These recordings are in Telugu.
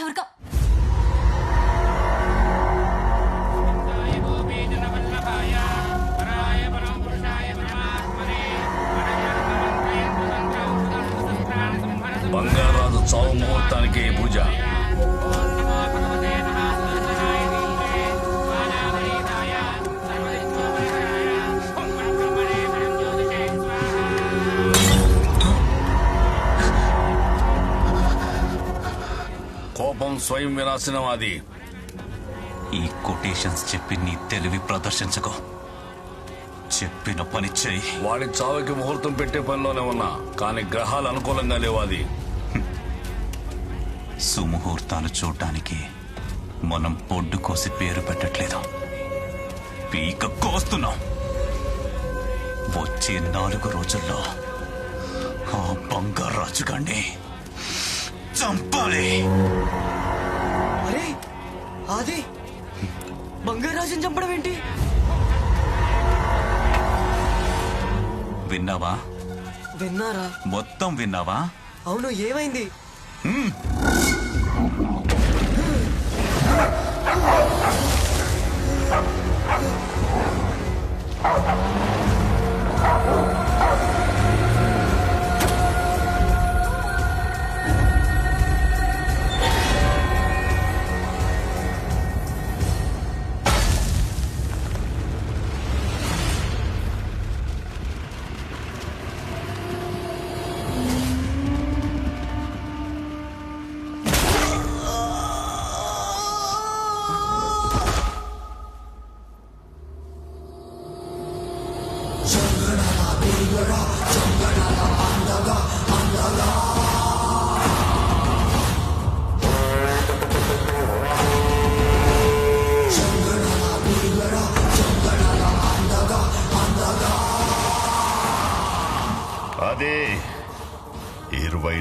しゃべるか。స్వయం వినాశనం అది. ఈ కొటేషన్స్ చెప్పి నీ తెలివి ప్రదర్శించకు. చెప్పిన పని చెయ్యి. వాడి చావుకి ముహూర్తం పెట్టే పనిలోనే ఉన్నా కానీ గ్రహాలు అనుకూలంగా లేవు అది. సుముహూర్తాలు చూడటానికి మనం పొడ్డు కోసి పేరు పెట్టట్లేదు. పీక కోస్తున్నాం. వచ్చే నాలుగు రోజుల్లో ఆ బంగారాజు గాండి చంపాలి. బంగారాజుని చంపడం ఏంటి? విన్నావా? విన్నారా? మొత్తం విన్నావా? అవును ఏమైంది?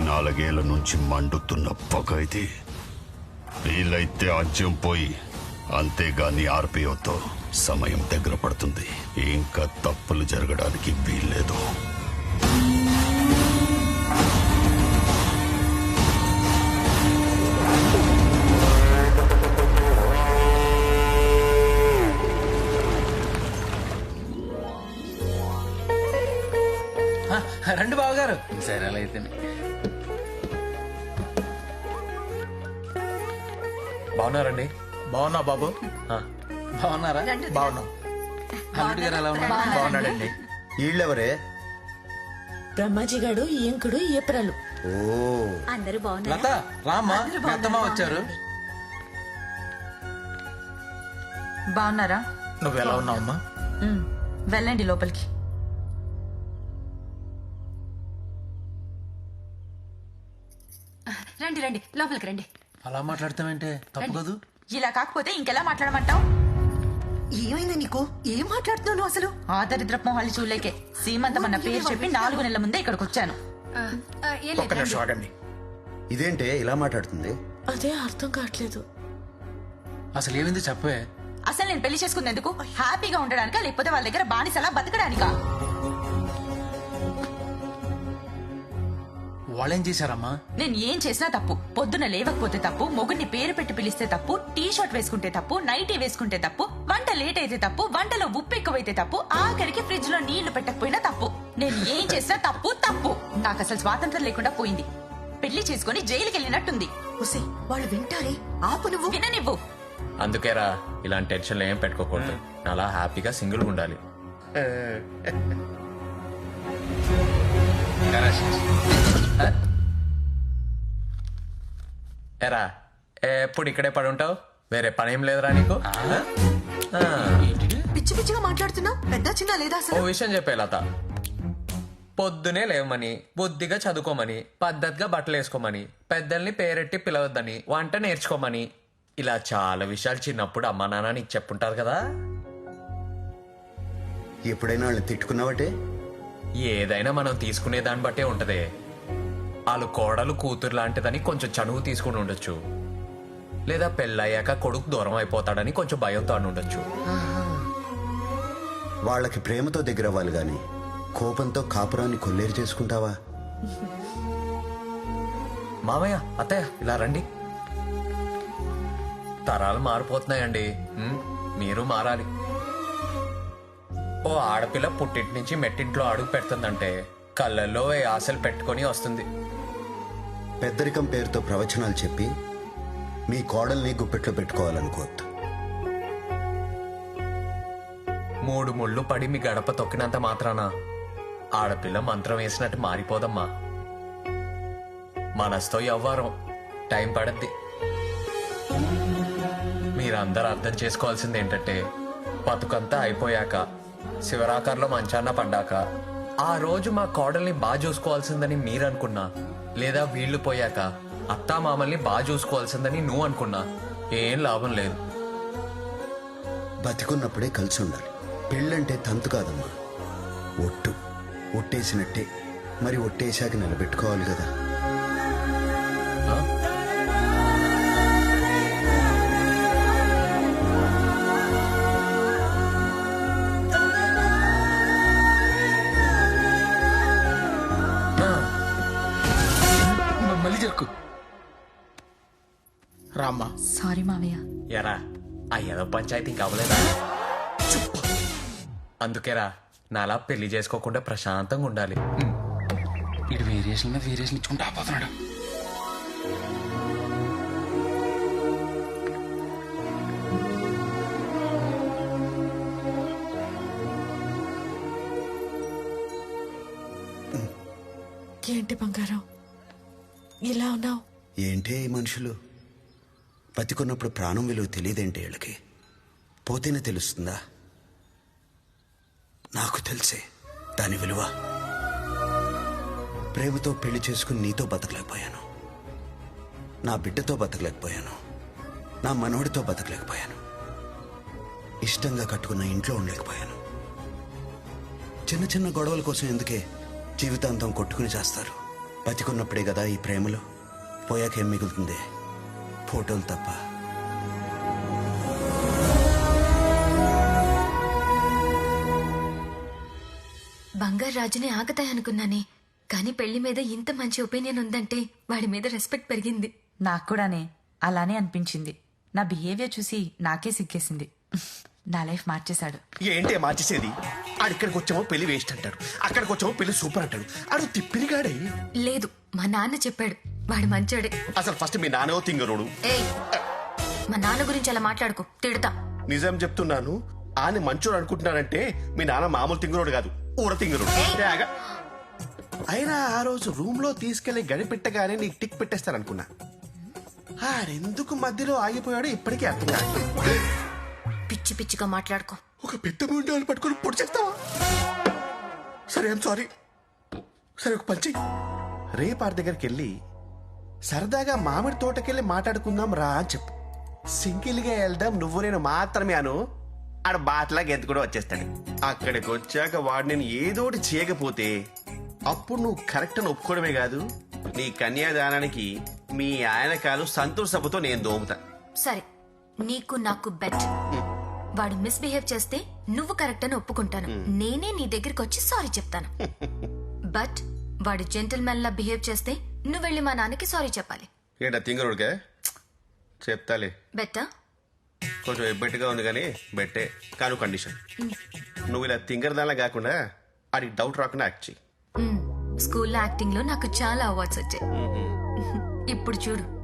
నాలుగేళ్ళ నుంచి మండుతున్న పొగ ఇది. వీలైతే అజ్యం పోయి అంతేగాని ఆర్పిఓతో సమయం దగ్గర పడుతుంది. ఇంకా తప్పులు జరగడానికి వీల్లేదు. బాగున్నారండి? బాగున్నా బాబు. ఆ, బాగున్నారా? బాగున్నా. అల్లుడు గారు ఎలా ఉన్నారు? బాగున్నాడండి. వీళ్ళెవరే బ్రహ్మాజీ గాడు ఈయంకుడు ఏప్రలు బాగున్నారు? రామ్మా. వచ్చారు. బాగున్నారా? నువ్వు ఎలా ఉన్నావమ్మా? ఉమ్, వెళ్ళండి లోపలికి. రండి రండి. లోపలికి రండి. అలా మాట్లాడతామంటే తప్పు కదూ? ఇలా కాకపోతే ఇంకెలా మాట్లాడమంటావు? ఏమైంది నీకు? ఏం మాట్లాడుతున్నావు అసలు? ఆ దరిద్రపు మొహాలు చూడలేకే. సీమంతం అన్న పేరు చెప్పి నాలుగు నెలల ముందే ఇక్కడికి వచ్చాను. ఒక్క నిమిషం. ఆగండి. ఇదేంటే ఇలా మాట్లాడుతుంది? అదే అర్థం కావట్లేదు. అసలు ఏమైంది చెప్పే అసలు నేను పెళ్ళి చేసుకునేందుకు హ్యాపీగా ఉండడానికా లేకపోతే వాళ్ళ దగ్గర బానిసలా బతకడానికా? వాళ్ళేం చేశారమ్మా? నేను ఏం చేసినా తప్పు. పొద్దున లేవకపోతే తప్పు మొగుడిని పేరు పెట్టి పిలిస్తే తప్పు టీ షర్ట్ వేసుకుంటే తప్పు నైటీ వేసుకుంటే తప్పు వంట లేట్ అయితే తప్పు వంటలో ఉప్పు ఎక్కువైతే తప్పు ఆఖరికి ఫ్రిడ్జ్లో నీళ్ళు పెట్టకపోయినా తప్పు. నేను ఏం చేసినా తప్పు తప్పు. నాకు అసలు స్వాతంత్రం లేకుండా పోయింది. పెళ్ళి చేసుకుని జైలుకి వెళ్ళినట్టుంది. వాళ్ళు వింటారే? ఆపు నువ్వు. విననివ్వు. అందుకేరా ఇలాంటి టెన్షన్లు ఏం పెట్టుకోకూడదు. అలా హ్యాపీగా సింగిల్ ఉండాలి. ఎరా ఎప్పుడు ఇక్కడే పడి ఉంటావు? వేరే పని ఏం లేదురా నీకు? ఆ, పిచ్చి పిచ్చిగా మాట్లాడుతున్నావు పెద్ద చిన్న లేదా ఓ విషయం చెప్పే లత. పొద్దునే లేవమని బుద్ధిగా చదువుకోమని పద్ధతిగా బట్టలు వేసుకోమని పెద్దల్ని పేరెట్టి పిలవద్దని వంట నేర్చుకోమని. ఇలా చాలా విషయాలు చిన్నప్పుడు అమ్మా నాన్న నీకు చెప్పుంటారు కదా. ఎప్పుడైనా వాళ్ళని తిట్టుకున్నావటే? ఏదైనా మనం తీసుకునే దాన్ని బట్టే ఉంటదే. వాళ్ళు కోడలు కూతురు లాంటిదని కొంచెం చనువు తీసుకుని ఉండొచ్చు. లేదా పెళ్ళయ్యాక కొడుకు దూరం అయిపోతాడని కొంచెం భయంతో అని ఉండొచ్చు. వాళ్ళకి ప్రేమతో దగ్గర అవ్వాలి గాని కోపంతో కాపురాన్ని కొల్లేరు చేసుకుంటావా? మామయ్య అత్తయ్య ఇలా రండి. తరాలు మారిపోతున్నాయండి. ఉమ్, మీరు మారాలి. ఓ ఆడపిల్ల పుట్టింటి నుంచి మెట్టింట్లో అడుగు పెడుతుందంటే కళ్ళల్లో ఏ ఆశలు పెట్టుకొని వస్తుంది. పెద్దరికం పేరుతో ప్రవచనాలు చెప్పి మీ కోడల్ని గుప్పెట్లో పెట్టుకోవాలనుకోవద్దు మూడు ముళ్ళు పడి మీ గడప తొక్కినంత మాత్రాన ఆడపిల్ల మంత్రం వేసినట్టు మారిపోదమ్మా. మనస్తో ఎవ్వరం టైం పడద్ది. మీరందరూ అర్థం చేసుకోవాల్సింది ఏంటంటే బతుకంతా అయిపోయాక శివరాకార్లో మంచాన్న పడ్డాక ఆ రోజు మా కోడల్ని బాగా చూసుకోవాల్సిందని మీరు అనుకున్నా లేదా వీళ్ళు పోయాక అత్తా మామల్ని బాగా చూసుకోవాల్సిందని నువ్వు అనుకున్నా. ఏం లాభం లేదు. బతికున్నప్పుడే కలిసి ఉండాలి. పెళ్ళంటే తంతు కాదమ్మా. ఒట్టు. ఒట్టేసినట్టే. మరి ఒట్టేశాక నిలబెట్టుకోవాలి కదా. రామ్మా. సారీ మావయ్య. ఎరా ఆ ఏదో పంచాయతీ ఇంకా అవ్వలేదా? అందుకేరా నాలా పెళ్ళి చేసుకోకుండా ప్రశాంతంగా ఉండాలి. ఇటు వేరియేషన్ మీద వేరియేషన్ ఇచ్చుకుంటూ ఆపోతున్నాడు. ఏంటి బంగారం? ఇలా ఉన్నావు? ఏంటే ఈ మనుషులు? బతికున్నప్పుడు ప్రాణం విలువ తెలియదేంటి వీళ్ళకి? పోతేనే తెలుస్తుందా? నాకు తెలిసే దాని విలువ. ప్రేమతో పెళ్ళి చేసుకుని నీతో బతకలేకపోయాను. నా బిడ్డతో బతకలేకపోయాను. నా మనవడితో బతకలేకపోయాను. ఇష్టంగా కట్టుకున్న ఇంట్లో ఉండలేకపోయాను. చిన్న చిన్న గొడవల కోసం ఎందుకే జీవితాంతం కొట్టుకుని చేస్తారు? బతికున్నప్పుడే కదా ఈ ప్రేమలో? పోయాకేం మిగులుతుంది? ఫోటోలు తప్ప. బంగారు రాజుని ఆగతాయి అనుకున్నానే కానీ పెళ్ళి మీద ఇంత మంచి ఒపీనియన్ ఉందంటే వాడి మీద రెస్పెక్ట్ పెరిగింది. నాకు కూడానే అలానే అనిపించింది. నా బిహేవియర్ చూసి నాకే సిగ్గేసింది. నా లైఫ్ మార్చేశాడు. ఏంటి మార్చేసేది? ఆడిక్కడికి వచ్చామో పెళ్ళి వేస్ట్ అంటాడు. అక్కడికి వచ్చామో పెళ్ళి సూపర్ అంటాడు. ఆడు తిప్పిరిగాడే లేదు మా నాన్న చెప్పాడు. వాడు మంచోడే. అసలు ఫస్ట్ మీ నాన్నో తింగరోడు? ఏయ్ మా నాన్న గురించి అలా మాట్లాడుకో తిడతా. నిజం చెప్తున్నాను ఆని మంచోడు అనుకుంటున్నానంటే మీ నాన్న మామూలు తింగరోడు కాదు ఊర తింగరోడు. తేగా. అయినా ఆ రోజు రూమ్లో తీసుకెళ్ళి గడి పెట్టగానే నీకు టిక్ పెట్టేస్తారనుకున్నా. ఆడెందుకు మధ్యలో ఆగిపోయాడో ఇప్పటికీ అర్థం కాదు పిచ్చి పిచ్చిగా మాట్లాడుకో. ఒక పెద్ద ముండాలు పట్టుకొని పొడి చేస్తావా సరే ఐమ్ సారీ సరే ఒక పంచి రేపు ఆడి దగ్గరికి వెళ్ళి సరదాగా మామిడి తోటకెళ్ళి మాట్లాడుకుందాం రా అని చెప్పు. సింగిల్గా వెళ్దాం నువ్వు నేను మాత్రమే అను. ఆడ బాట్లా గెంతు కూడా వచ్చేస్తాడు. అక్కడికి వచ్చాక వాడు నేను ఏదోటి చేయకపోతే అప్పుడు నువ్వు కరెక్ట్ అని ఒప్పుకోవడమే కాదు. నీ కన్యాదానానికి మీ ఆయన కాలు సంతూర్ సభతో నేను దోముతా. సరే నీకు నాకు బెట్. వాడు మిస్బిహేవ్ చేస్తే నువ్వు కరెక్ట్ అని ఒప్పుకుంటాను. నేనే నీ దగ్గరికి వచ్చి సారీ చెప్తాను. బట్ వాడు జెంటిల్మెన్ లా బిహేవ్ చేస్తే నువ్వు వెళ్ళి మా నాన్నకి సారీ చెప్పాలి. ఏంటా తింగరుడికే? చెప్తాలే. బెట్టా? కొంచెం ఎబ్బెట్టుగా ఉంది కానీ బెట్టే. కాను కండిషన్. నువ్వు ఇలా తింగరదానిలా కాకుండా ఆడికి డౌట్ రాకుండా యాక్ట్ చెయ్యి. స్కూల్లో యాక్టింగ్లో నాకు చాలా అవార్డ్స్ వచ్చాయి. ఇప్పుడు చూడు.